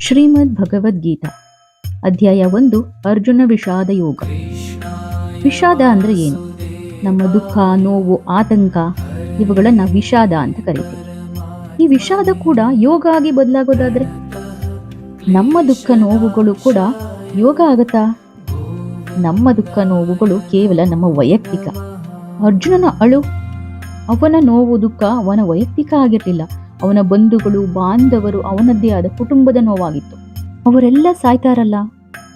ಶ್ರೀಮದ್ ಭಗವದ್ಗೀತಾ, ಅಧ್ಯಾಯ ಒಂದು, ಅರ್ಜುನ ವಿಷಾದ ಯೋಗ. ವಿಷಾದ ಅಂದ್ರೆ ಏನು? ನಮ್ಮ ದುಃಖ, ನೋವು, ಆತಂಕ, ಇವುಗಳನ್ನ ವಿಷಾದ ಅಂತ ಕರಿತೀವಿ. ಈ ವಿಷಾದ ಕೂಡ ಯೋಗ ಆಗಿ ಬದಲಾಗೋದಾದ್ರೆ? ನಮ್ಮ ದುಃಖ, ನೋವುಗಳು ಕೂಡ ಯೋಗ ಆಗತ್ತಾ? ನಮ್ಮ ದುಃಖ, ನೋವುಗಳು ಕೇವಲ ನಮ್ಮ ವೈಯಕ್ತಿಕ. ಅರ್ಜುನನ ಅಳು, ಅವನ ನೋವು, ದುಃಖ ಅವನ ವೈಯಕ್ತಿಕ ಆಗಿರಲಿಲ್ಲ. ಅವನ ಬಂಧುಗಳು, ಬಾಂಧವರು ಅವನದ್ದೇ ಆದ ಕುಟುಂಬದ ನೋವಾಗಿತ್ತು. ಅವರೆಲ್ಲ ಸಾಯ್ತಾರಲ್ಲ?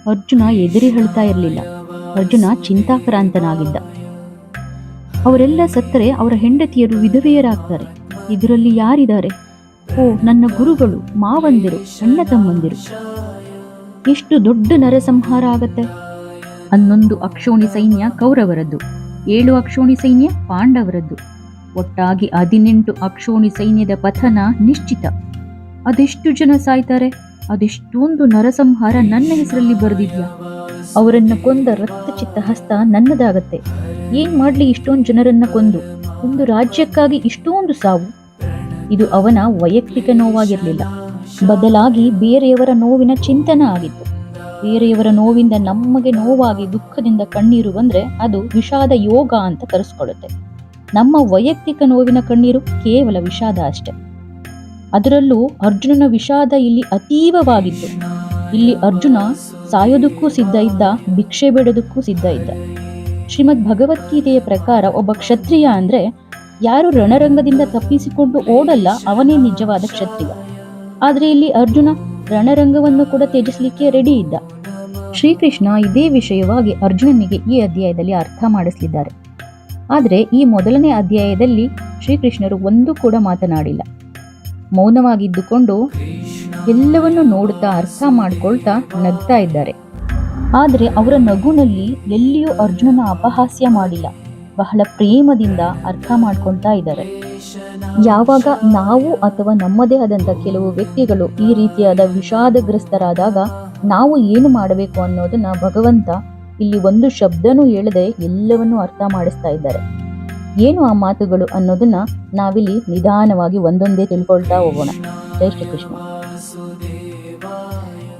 ಅರ್ಜುನ ಎದುರಿ ಹೇಳ್ತಾ ಇರಲಿಲ್ಲ. ಅರ್ಜುನ ಚಿಂತಾಕ್ರಾಂತನಾಗಿದ್ದ. ಅವರೆಲ್ಲ ಸತ್ತರೆ ಅವರ ಹೆಂಡತಿಯರು ವಿಧವೆಯರಾಗ್ತಾರೆ. ಇದರಲ್ಲಿ ಯಾರಿದ್ದಾರೆ? ಓ, ನನ್ನ ಗುರುಗಳು, ಮಾವಂದಿರು ಸಣ್ಣ ತಮ್ಮಂದಿರು. ಎಷ್ಟು ದೊಡ್ಡ ನರಸಂಹಾರ ಆಗತ್ತೆ? ಹನ್ನೊಂದು ಅಕ್ಷೋಣಿ ಸೈನ್ಯ ಕೌರವರದ್ದು, ಏಳು ಅಕ್ಷೋಣಿ ಸೈನ್ಯ ಪಾಂಡವರದ್ದು. ಒಟ್ಟಾಗಿ ಹದಿನೆಂಟು ಅಕ್ಷೋಣಿ ಸೈನ್ಯದ ಪಥನ ನಿಶ್ಚಿತ. ಅದೆಷ್ಟು ಜನ ಸಾಯ್ತಾರೆ? ಅದೆಷ್ಟೊಂದು ನರಸಂಹಾರ ನನ್ನ ಹೆಸರಲ್ಲಿ ಬರೆದಿದ್ಯಾ? ಅವರನ್ನ ಕೊಂದ ರಕ್ತಚಿತ್ತ ಹಸ್ತ ನನ್ನದಾಗತ್ತೆ. ಏನ್ ಮಾಡ್ಲಿ ಇಷ್ಟೊಂದು ಜನರನ್ನ ಕೊಂದು? ಒಂದು ರಾಜ್ಯಕ್ಕಾಗಿ ಇಷ್ಟೊಂದು ಸಾವು? ಇದು ಅವನ ವೈಯಕ್ತಿಕ ನೋವಾಗಿರಲಿಲ್ಲ. ಬದಲಾಗಿ ಬೇರೆಯವರ ನೋವಿನ ಚಿಂತನ ಆಗಿತ್ತು. ಬೇರೆಯವರ ನೋವಿಂದ ನಮಗೆ ನೋವಾಗಿ ದುಃಖದಿಂದ ಕಣ್ಣೀರು ಬಂದ್ರೆ ಅದು ವಿಷಾದ ಯೋಗ ಅಂತ ಕರೆಸ್ಕೊಳ್ಳುತ್ತೆ ನಮ್ಮ ವೈಯಕ್ತಿಕ ನೋವಿನ ಕಣ್ಣೀರು ಕೇವಲ ವಿಷಾದ ಅಷ್ಟೆ. ಅದರಲ್ಲೂ ಅರ್ಜುನನ ವಿಷಾದ ಇಲ್ಲಿ ಅತೀವವಾಗಿತ್ತು. ಇಲ್ಲಿ ಅರ್ಜುನ ಸಾಯೋದಕ್ಕೂ ಸಿದ್ಧ ಇದ್ದ, ಭಿಕ್ಷೆ ಬೇಡೋದಕ್ಕೂ ಸಿದ್ಧ ಇದ್ದ. ಶ್ರೀಮದ್ ಭಗವದ್ಗೀತೆಯ ಪ್ರಕಾರ ಒಬ್ಬ ಕ್ಷತ್ರಿಯ ಅಂದ್ರೆ ಯಾರು ರಣರಂಗದಿಂದ ತಪ್ಪಿಸಿಕೊಂಡು ಓಡಲ್ಲ, ಅವನೇ ನಿಜವಾದ ಕ್ಷತ್ರಿಯ. ಆದ್ರೆ ಇಲ್ಲಿ ಅರ್ಜುನ ರಣರಂಗವನ್ನು ಕೂಡ ತ್ಯಜಿಸಲಿಕ್ಕೆ ರೆಡಿ ಇದ್ದ. ಶ್ರೀಕೃಷ್ಣ ಇದೇ ವಿಷಯವಾಗಿ ಅರ್ಜುನನಿಗೆ ಈ ಅಧ್ಯಾಯದಲ್ಲಿ ಅರ್ಥ ಮಾಡಿಸಲಿದ್ದಾರೆ. ಆದರೆ ಈ ಮೊದಲನೇ ಅಧ್ಯಾಯದಲ್ಲಿ ಶ್ರೀಕೃಷ್ಣರು ಒಂದು ಕೂಡ ಮಾತನಾಡಿಲ್ಲ. ಮೌನವಾಗಿದ್ದುಕೊಂಡು ಎಲ್ಲವನ್ನು ನೋಡುತ್ತಾ ಅರ್ಥ ಮಾಡಿಕೊಳ್ತಾ ನಗ್ತಾ ಇದ್ದಾರೆ. ಆದರೆ ಅವರ ನಗುನಲ್ಲಿ ಎಲ್ಲಿಯೂ ಅರ್ಜುನನ ಅಪಹಾಸ್ಯ ಮಾಡಿಲ್ಲ. ಬಹಳ ಪ್ರೇಮದಿಂದ ಅರ್ಥ ಮಾಡ್ಕೊಳ್ತಾ ಇದ್ದಾರೆ. ಯಾವಾಗ ನಾವು ಅಥವಾ ನಮ್ಮದೇ ಆದಂಥ ಕೆಲವು ವ್ಯಕ್ತಿಗಳು ಈ ರೀತಿಯಾದ ವಿಷಾದಗ್ರಸ್ತರಾದಾಗ ನಾವು ಏನು ಮಾಡಬೇಕು ಅನ್ನೋದನ್ನ ಭಗವಂತ ಇಲ್ಲಿ ಒಂದು ಶಬ್ದನೂ ಹೇಳದೆ ಎಲ್ಲವನ್ನೂ ಅರ್ಥ ಮಾಡಿಸ್ತಾ ಇದ್ದಾರೆ. ಏನು ಆ ಮಾತುಗಳು ಅನ್ನೋದನ್ನ ನಾವಿಲ್ಲಿ ನಿಧಾನವಾಗಿ ಒಂದೊಂದೇ ತಿಳ್ಕೊಳ್ತಾ ಹೋಗೋಣ. ಜೈ ಶ್ರೀಕೃಷ್ಣ.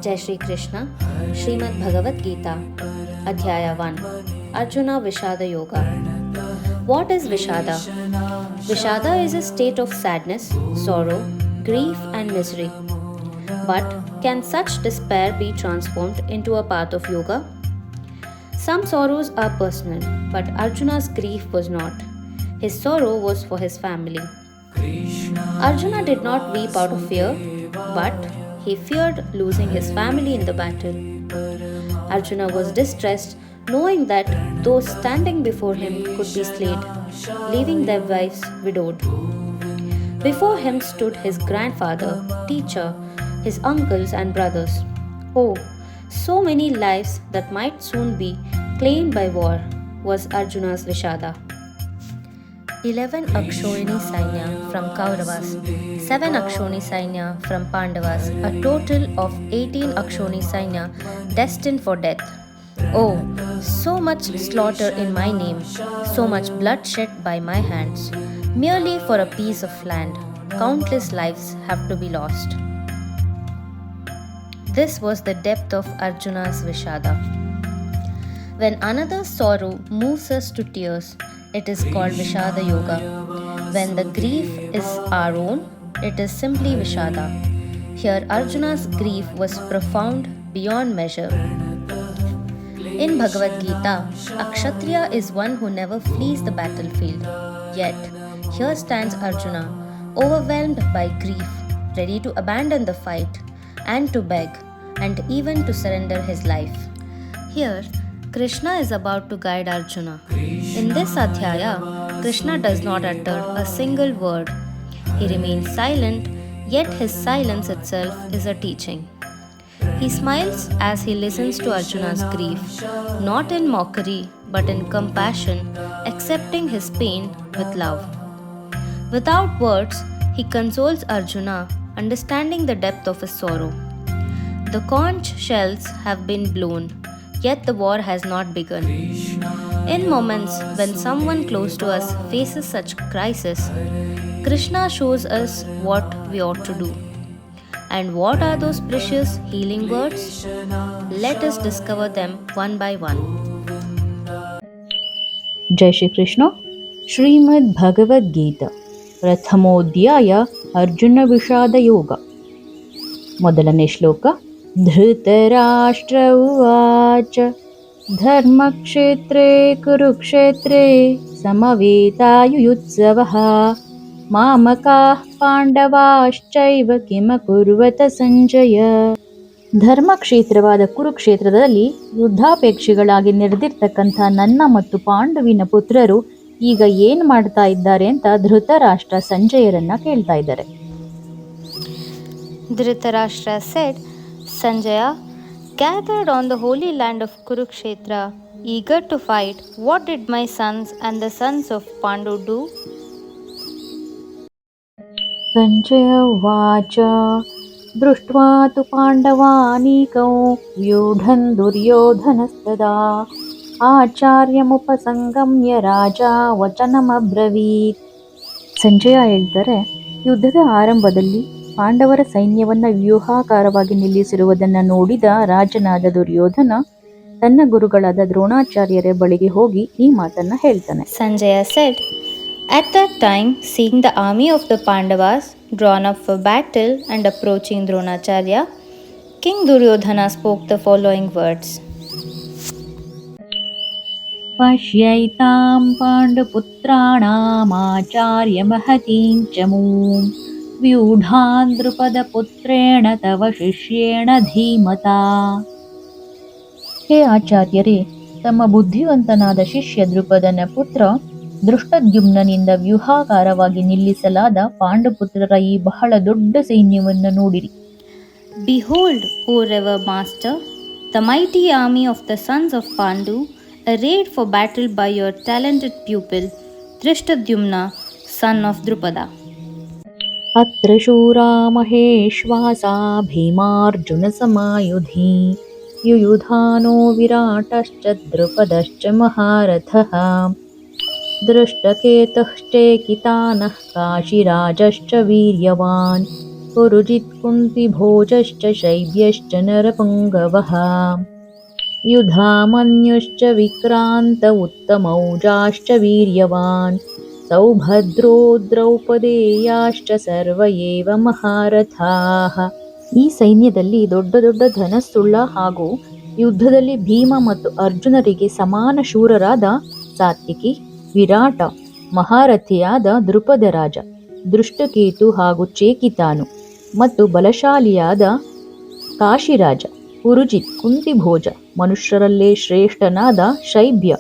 ಜೈ ಶ್ರೀ ಕೃಷ್ಣ ಶ್ರೀಮದ್ ಭಗವದ್ಗೀತಾ ಅಧ್ಯಾಯ one Arjuna Vishada yoga. What is vishada? Vishada is a state of sadness sorrow grief and misery but can such despair be transformed into a path of yoga Some sorrows are personal, but Arjuna's grief was not. His sorrow was for his family. Arjuna did not weep out of fear, but he feared losing his family in the battle. Arjuna was distressed knowing that those standing before him could be slain, leaving their wives widowed. Before him stood his grandfather, teacher, his uncles, and brothers. Oh, so many lives that might soon be claimed by war was Arjuna's Vishada. 11 Akshoni Sainya from Kauravas, 7 Akshoni Sainya from Pandavas, a total of 18 Akshoni Sainya destined for death. Oh, so much slaughter in my name, so much blood shed by my hands. Merely for a piece of land, countless lives have to be lost. This was the depth of Arjuna's Vishada. When another sorrow moves us to tears, it is called Vishada Yoga. When the grief is our own, it is simply Vishada. Here, Arjuna's grief was profound beyond measure. In Bhagavad Gita, a Kshatriya is one who never flees the battlefield. Yet, here stands Arjuna, overwhelmed by grief, ready to abandon the fight and to beg, and even to surrender his life. Here, Krishna is about to guide Arjuna. In this Adhyaya, Krishna does not utter a single word. He remains silent, yet his silence itself is a teaching. He smiles as he listens to Arjuna's grief, not in mockery but in compassion, accepting his pain with love. Without words, he consoles Arjuna, understanding the depth of his sorrow. The conch shells have been blown, yet the war has not begun. In moments when someone close to us faces such crisis, Krishna shows us what we ought to do. And what are those precious healing words? Let us discover them one by one. ಜೈ ಶ್ರೀಕೃಷ್ಣ ಶ್ರೀಮದ್ ಭಗವದ್ಗೀತಾ ಪ್ರಥಮೋಧ್ಯಾಯ ಅರ್ಜುನ ವಿಷಾದ ಯೋಗ ಮೊದಲನೇ ಶ್ಲೋಕ ಧೃತರಾಷ್ಟ್ರ ಉವಾಚ. ಧರ್ಮಕ್ಷೇತ್ರೇ ಕುರುಕ್ಷೇತ್ರೇ ಸಮವೇತಾಯುಯುತ್ಸವಃ. ಮಾಮಕಾಃ ಪಾಂಡವಾಶ್ಚೈವ ಕಿಮಕುರ್ವತ ಸಂಜಯ. ಧರ್ಮಕ್ಷೇತ್ರವಾದ ಕುರುಕ್ಷೇತ್ರದಲ್ಲಿ ಯುದ್ಧಾಪೇಕ್ಷಿಗಳಾಗಿ ನಡೆದಿರ್ತಕ್ಕಂಥ ನನ್ನ ಮತ್ತು ಪಾಂಡುವಿನ ಪುತ್ರರು ಈಗ ಏನು ಮಾಡ್ತಾ ಇದ್ದಾರೆ ಅಂತ ಧೃತರಾಷ್ಟ್ರ ಸಂಜಯರನ್ನ ಕೇಳ್ತಾ ಇದ್ದಾರೆ. Dhritarashtra said, Sanjaya, gathered on the holy land of Kurukshetra, eager to fight, what did my sons and the sons of Pandu do? Sanjay ಉವಾಚ ದೃಷ್ಟ್ವಾ ತು ಪಾಂಡವಾನೀಕೌ ವ್ಯೂಢನ್ ದುರ್ಯೋಧನಸ್ತದಾ ಆಚಾರ್ಯಮುಪಸಂಗಮ್ಯ ರಾಜ ವಚನಮಬ್ರವೀತ್ ಸಂಜಯ ಹೇಳ್ತಾರೆ ಯುದ್ಧದ ಆರಂಭದಲ್ಲಿ ಪಾಂಡವರ ಸೈನ್ಯವನ್ನ ವ್ಯೂಹಾಕಾರವಾಗಿ ನಿಲ್ಲಿಸಿರುವುದನ್ನು ನೋಡಿದ ರಾಜನಾದ ದುರ್ಯೋಧನ ತನ್ನ ಗುರುಗಳಾದ ದ್ರೋಣಾಚಾರ್ಯರ ಬಳಿಗೆ ಹೋಗಿ ಈ ಮಾತನ್ನ ಹೇಳ್ತಾನೆ Sanjaya said, At that time, seeing the army of the Pandavas drawn up for battle and approaching Dronacharya, King Duryodhana spoke the following words पश्यैतां पाण्डुपुत्राणामाचार्यमहतीं च मूं ವ್ಯೂಢಾಂದ್ರುಪದಪುತ್ರೇಣ ತವ ಶಿಷ್ಯೇಣ ಧೀಮತಾ. ಹೇ ಆಚಾರ್ಯರೇ, ತಮ್ಮ ಬುದ್ಧಿವಂತನಾದ ಶಿಷ್ಯ ದೃಪದನ ಪುತ್ರ ದೃಷ್ಟದ್ಯುಮ್ನಿಂದ ವ್ಯೂಹಾಕಾರವಾಗಿ ನಿಲ್ಲಿಸಲಾದ ಪಾಂಡುಪುತ್ರರ ಈ ಬಹಳ ದೊಡ್ಡ ಸೈನ್ಯವನ್ನು ನೋಡಿರಿ. Behold O master the mighty army of the sons of Pandu arrayed for battle by your talented pupil Dhrishtadyumna son of Drupada अत्र शूरा महेश्वासा भीमार्जुनसमायुधि युयुधानो विराटश्च द्रुपदश्च महारथः। दृष्टकेतश्चेकितानः काशिराजश्च वीर्यवान्। पुरुजित्कुन्तिभोजश्च शैब्यश्च नरपुङ्गवः। युधामन्युश्च विक्रान्त उत्तमौजाश्च वीर्यवान् ಸೌಭದ್ರೋ ದ್ರೌಪದೇಯಾಶ್ಚ ಸರ್ವ ಏವ ಮಹಾರಥಾಃ ಈ ಸೈನ್ಯದಲ್ಲಿ ದೊಡ್ಡ ದೊಡ್ಡ ಧನಸ್ಸುಳ್ಳ ಹಾಗೂ ಯುದ್ಧದಲ್ಲಿ ಭೀಮ ಮತ್ತು ಅರ್ಜುನರಿಗೆ ಸಮಾನ ಶೂರರಾದ ಸಾತ್ವಿಕಿ, ವಿರಾಟ, ಮಹಾರಥಿಯಾದ ದೃಪದ ರಾಜ, ದೃಷ್ಟಕೇತು ಹಾಗೂ ಚೇಕಿತಾನು ಮತ್ತು ಬಲಶಾಲಿಯಾದ ಕಾಶಿರಾಜ ಉರುಜಿತ್ ಕುಂತಿಭೋಜ, ಮನುಷ್ಯರಲ್ಲೇ ಶ್ರೇಷ್ಠನಾದ ಶೈಭ್ಯ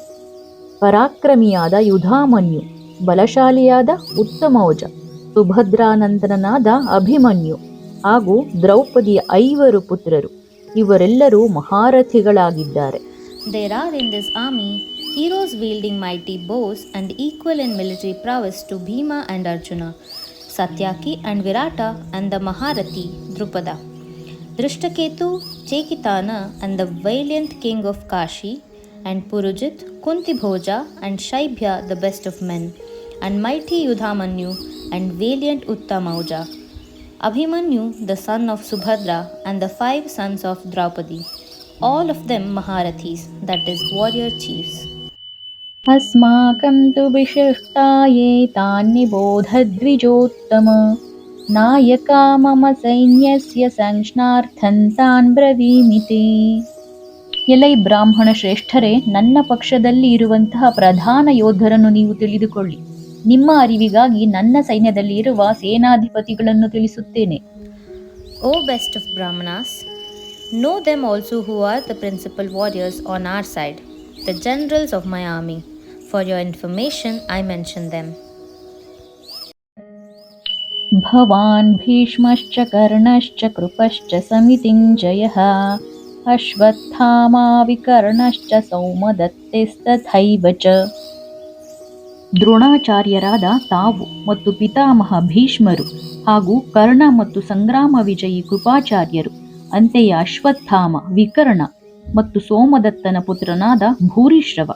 ಪರಾಕ್ರಮಿಯಾದ ಯುಧಾಮನ್ಯು ಬಲಶಾಲಿಯಾದ ಉತ್ತಮೌಜ ಸುಭದ್ರಾನಂದನಾದ ಅಭಿಮನ್ಯು ಹಾಗೂ ದ್ರೌಪದಿಯ ಐವರು ಪುತ್ರರು ಇವರೆಲ್ಲರೂ ಮಹಾರಥಿಗಳಾಗಿದ್ದಾರೆ There are in this army heroes wielding mighty bows and equal in military prowess to Bhima and Arjuna, Satyaki and Virata, and the Maharathi Drupada. Drishtaketu, Chekitana, and the valiant king of Kashi, and Purujit, Kuntibhoja, and Shaibhya, the best of men, and mighty Yudhamanyu, and valiant Uttamauja. Abhimanyu, the son of Subhadra, and the five sons of Draupadi, all of them Maharathis, that is, warrior chiefs. अस्माकं तु विशिष्टाये तान्निबोधद्विजोत्तम नायका मम सैन्यस्य संज्ञार्थं तान् ब्रवीमिते ಎಲೈ ಬ್ರಾಹ್ಮಣ ಶ್ರೇಷ್ಠರೇ ನನ್ನ ಪಕ್ಷದಲ್ಲಿ ಇರುವಂತಹ ಪ್ರಧಾನ ಯೋಧರನ್ನು ನೀವು ತಿಳಿದುಕೊಳ್ಳಿ ನಿಮ್ಮ ಅರಿವಿಗಾಗಿ ನನ್ನ ಸೈನ್ಯದಲ್ಲಿ ಇರುವ ಸೇನಾಧಿಪತಿಗಳನ್ನು ತಿಳಿಸುತ್ತೇನೆ. O best of Brahmanas know them also who are the principal warriors on our side the generals of my army. For your information I mention them. ಭವಾನ್ ಭೀಷ್ಮಶ್ಚ ಕರ್ಣಶ್ಚ ಕೃಪಶ್ಚ ಸಮಿತಿಂಜಯ ಅಶ್ವತ್ಥಾಮಾ ವಿಕರ್ಣಶ್ಚ ಚ ದ್ರೋಣಾಚಾರ್ಯರಾದ ತಾವು ಮತ್ತು ಪಿತಾಮಹ ಭೀಷ್ಮರು ಹಾಗೂ ಕರ್ಣ ಮತ್ತು ಸಂಗ್ರಾಮ ವಿಜಯಿ ಕೃಪಾಚಾರ್ಯರು, ಅಂತೆಯ ಅಶ್ವತ್ಥಾಮ, ವಿಕರ್ಣ ಮತ್ತು ಸೋಮದತ್ತನ ಪುತ್ರನಾದ Bhurishrava.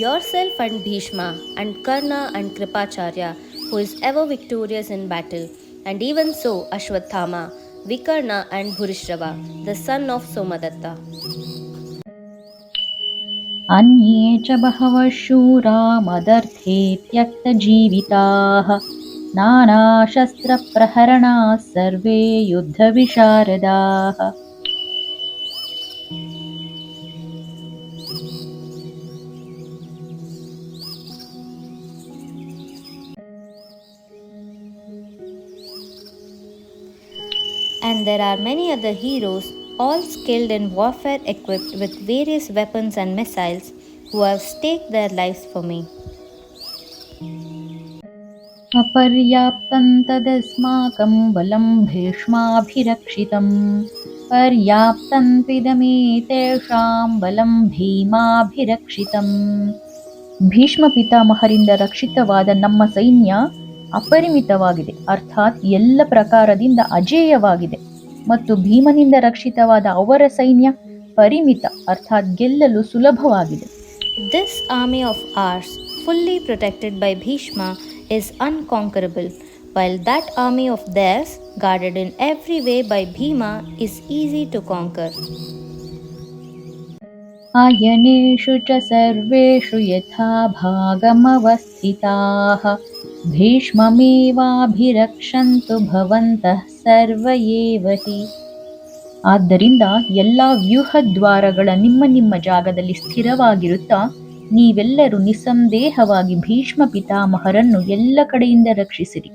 Yourself and Bhishma and Karna and Kripacharya who is ever victorious in battle and even so Ashwatthama, Vikarna and Bhurishrava the son of Somadatta. अन्ये च बहवः शूरा मदर्थे त्यक्तजीविताः नानाशस्त्रप्रहरणाः सर्वे युद्धविशारदाः। And there are many other heroes, all skilled in warfare, equipped with various weapons and missiles, who have staked their lives for me. अपर्याप्तं तदस्माकं बलं भीष्माभिरक्षितम् पर्याप्तं तेषां ಬಲಂ ಭೀಮಾಭಿರಕ್ಷಿತಂ ಭೀಷ್ಮ ಪಿತಾಮಹರಿಂದ ರಕ್ಷಿತವಾದ ನಮ್ಮ ಸೈನ್ಯ ಅಪರಿಮಿತವಾಗಿದೆ ಅರ್ಥಾತ್ ಎಲ್ಲ ಪ್ರಕಾರದಿಂದ ಅಜೇಯವಾಗಿದೆ ಮತ್ತು ಭೀಮನಿಂದ ರಕ್ಷಿತವಾದ ಅವರ ಸೈನ್ಯ ಪರಿಮಿತ, ಅರ್ಥಾತ್ ಗೆಲ್ಲಲು ಸುಲಭವಾಗಿದೆ this army of ours fully protected by Bhishma is unconquerable while that army of theirs guarded in every way by Bhima is easy to conquer. आयनेषु च सर्वेषु यथा भागमवस्थिताः ಭೀಷ್ಮಮೇವಾಭಿರಕ್ಷಂತು ಭವಂತಃ ಸರ್ವ ಏವ ಹಿ ಆದ್ದರಿಂದ ಎಲ್ಲ ವ್ಯೂಹದ್ವಾರಗಳ ನಿಮ್ಮ ನಿಮ್ಮ ಜಾಗದಲ್ಲಿ ಸ್ಥಿರವಾಗಿರುತ್ತಾ ನೀವೆಲ್ಲರೂ ನಿಸ್ಸಂದೇಹವಾಗಿ ಭೀಷ್ಮ ಪಿತಾಮಹರನ್ನು ಎಲ್ಲ ಕಡೆಯಿಂದ ರಕ್ಷಿಸಿರಿ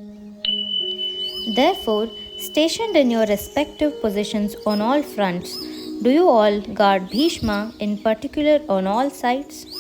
Therefore, stationed in your respective positions on all fronts, do you all guard Bhishma in particular on all sides?